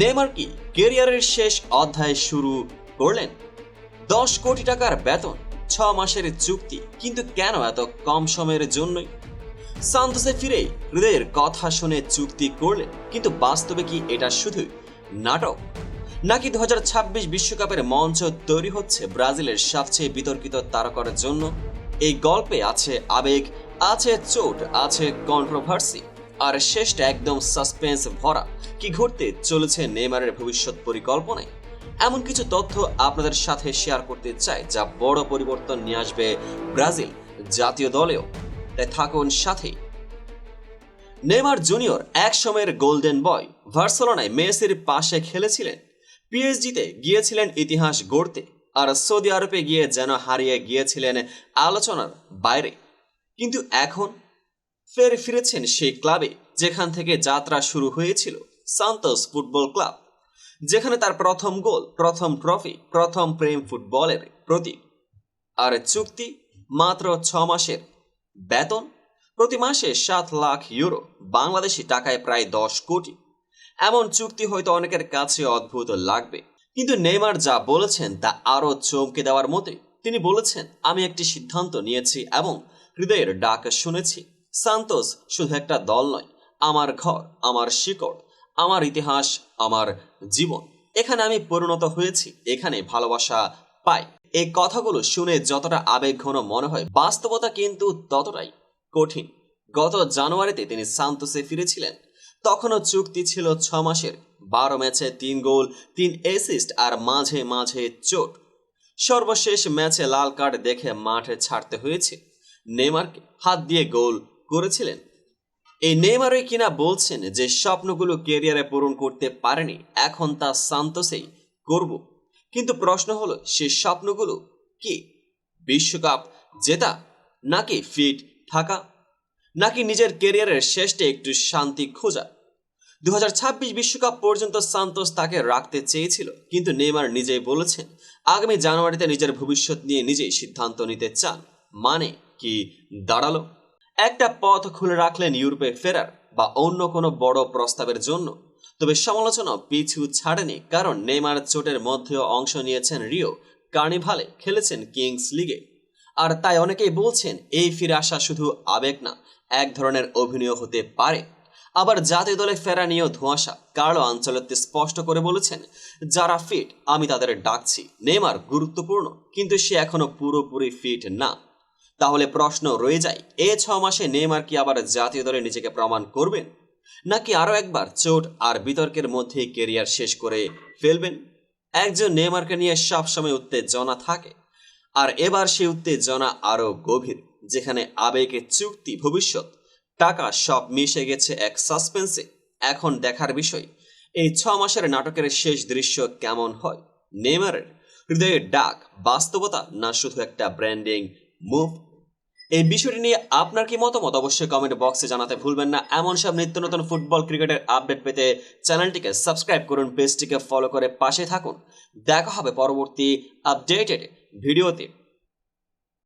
Neymar কি কেরিয়ারের শেষ অধ্যায় শুরু করলেন? দশ কোটি টাকার বেতন, ছ মাসের চুক্তি, কিন্তু কেন এত কম সময়ের জন্যই? সান্তোসে ফিরে হৃদয়ের কথা শুনে চুক্তি করলেন, কিন্তু বাস্তবে কি এটা শুধুই নাটক? নাকি দু বিশ্বকাপের মঞ্চ তৈরি হচ্ছে ব্রাজিলের সবচেয়ে বিতর্কিত তারকার জন্য? এই গল্পে আছে আবেগ, আছে চোট, আছে কন্ট্রোভার্সি আর শেষটা একদম সাসপেন্স ভরা। কি ঘটতে চলেছে নেইমারের ভবিষ্যৎ পরিকল্পনায়? এমন কিছু তথ্য আপনাদের সাথে শেয়ার করতে চাই, যা বড় পরিবর্তন নিয়ে আসবে ব্রাজিল জাতীয় দলেও। তাই থাকুন সাথেই। নেইমার জুনিয়র এক সময়ের গোল্ডেন বয় ভার্সেলোনায় মেসির পাশে খেলেছিলেন। পিএসজিতে গিয়েছিলেন ইতিহাস গড়তে, আর সৌদি আরবে গিয়ে যেন হারিয়ে গিয়েছিলেন আলোচনার বাইরে। কিন্তু এখন ফের ফিরেছেন সেই ক্লাবে, যেখান থেকে যাত্রা শুরু হয়েছিল, সান্তোস ফুটবল ক্লাব। যেখানে তার প্রথম গোল, প্রথম ট্রফি, প্রথম প্রেম ফুটবলের প্রতীক। আর চুক্তি মাত্র ছ মাসের বেতন। প্রতি মাসে সাত লাখ ইউরো, বাংলাদেশি টাকায় প্রায় দশ কোটি। এমন চুক্তি হয়তো অনেকের কাছে অদ্ভুত লাগবে। কিন্তু নেইমার যা বলেছেন তা আরও চমকে দেওয়ার মতোই। তিনি বলেছেন, আমি একটি সিদ্ধান্ত নিয়েছি এবং হৃদয়ের ডাক শুনেছি। সান্তোস শুধু একটা দল নয়, আমার ঘর, আমার শিকড়, আমার ইতিহাস, আমার জীবন। এখানে আমি পরিণত হয়েছি, এখানে ভালোবাসা পাই। এই কথাগুলো শুনে যতটা আবেগঘন মনে হয়, বাস্তবতা কিন্তু ততটাই কঠিন। গত জানুয়ারিতে তিনি সান্তোসে ফিরেছিলেন। তখনও চুক্তি ছিল ছ মাসের, বারো ম্যাচে তিন গোল, তিন অ্যাসিস্ট আর মাঝে মাঝে চোট। সর্বশেষ ম্যাচে লাল কার্ড দেখে মাঠে ছাড়তে হয়েছে। নেমারকে হাত দিয়ে গোল করেছিলেন। এই নেইমারই কিনা বলছেন যে স্বপ্নগুলো কেরিয়ারে পূরণ করতে পারেনি, এখন তা সান্তোসেই করব। কিন্তু প্রশ্ন হলো, সে স্বপ্নগুলো কি বিশ্বকাপ জেতা, নাকি ফিট থাকা, নাকি নিজের কেরিয়ারের শেষে একটু শান্তি খোঁজা? দু হাজার বিশ্বকাপ পর্যন্ত সান্তোস তাকে রাখতে চেয়েছিল, কিন্তু নেইমার নিজেই বলেছেন, আগামী জানুয়ারিতে নিজের ভবিষ্যৎ নিয়ে নিজেই সিদ্ধান্ত নিতে চান। মানে কি দাঁড়াল? একটা পথ খুলে রাখলেন ইউরোপে ফেরার বা অন্য কোনো বড় প্রস্তাবের জন্য। তবে সমালোচনা পিছু ছাড়েনি, কারণ নেইমার চোটের মধ্যেও অংশ নিয়েছেন রিও। কার্নিভালে খেলেছেন কিংস লিগে। আর তাই অনেকেই বলছেন, এই ফিরে আসা শুধু আবেগ না, এক ধরনের অভিনয় হতে পারে। আবার জাতীয় দলে ফেরা নিয়েও ধোঁয়াশা, কার্লো আঞ্চলত্বে স্পষ্ট করে বলেছেন, যারা ফিট আমি তাদের ডাকছি। নেইমার গুরুত্বপূর্ণ, কিন্তু সে এখনও পুরোপুরি ফিট না। তাহলে প্রশ্ন রয়ে যায়, এ ছ মাসে নেইমার কি আবার জাতীয় দলে নিজেকে প্রমাণ করবেন? নাকি আরও একবার চোট আর বিতর্কের মধ্যে কেরিয়ার শেষ করে ফেলবেন? একজন নেইমারকে নিয়ে সবসময় উত্তেজনা থাকে, আর এবার সেই উত্তেজনা আরও গভীর, যেখানে আবেগে চুক্তি, ভবিষ্যৎ, টাকা সব মিশে গেছে এক সাসপেন্সে। এখন দেখার বিষয়, এই ছ মাসের নাটকের শেষ দৃশ্য কেমন হয়? নেইমারের হৃদয়ের ডাক, বাস্তবতা, না শুধু একটা ব্র্যান্ডিং মুভ এই বিষয়টি নিয়ে আপনার কি মতামত? অবশ্যই কমেন্ট বক্সে জানাতে ভুলবেন না। এমন সব নিত্য নতুন ফুটবল ক্রিকেটের আপডেট পেতে চ্যানেলটিকে সাবস্ক্রাইব করুন পেজটিকে ফলো করে পাশে থাকুন। দেখা হবে পরবর্তী আপডেটেড ভিডিওতে।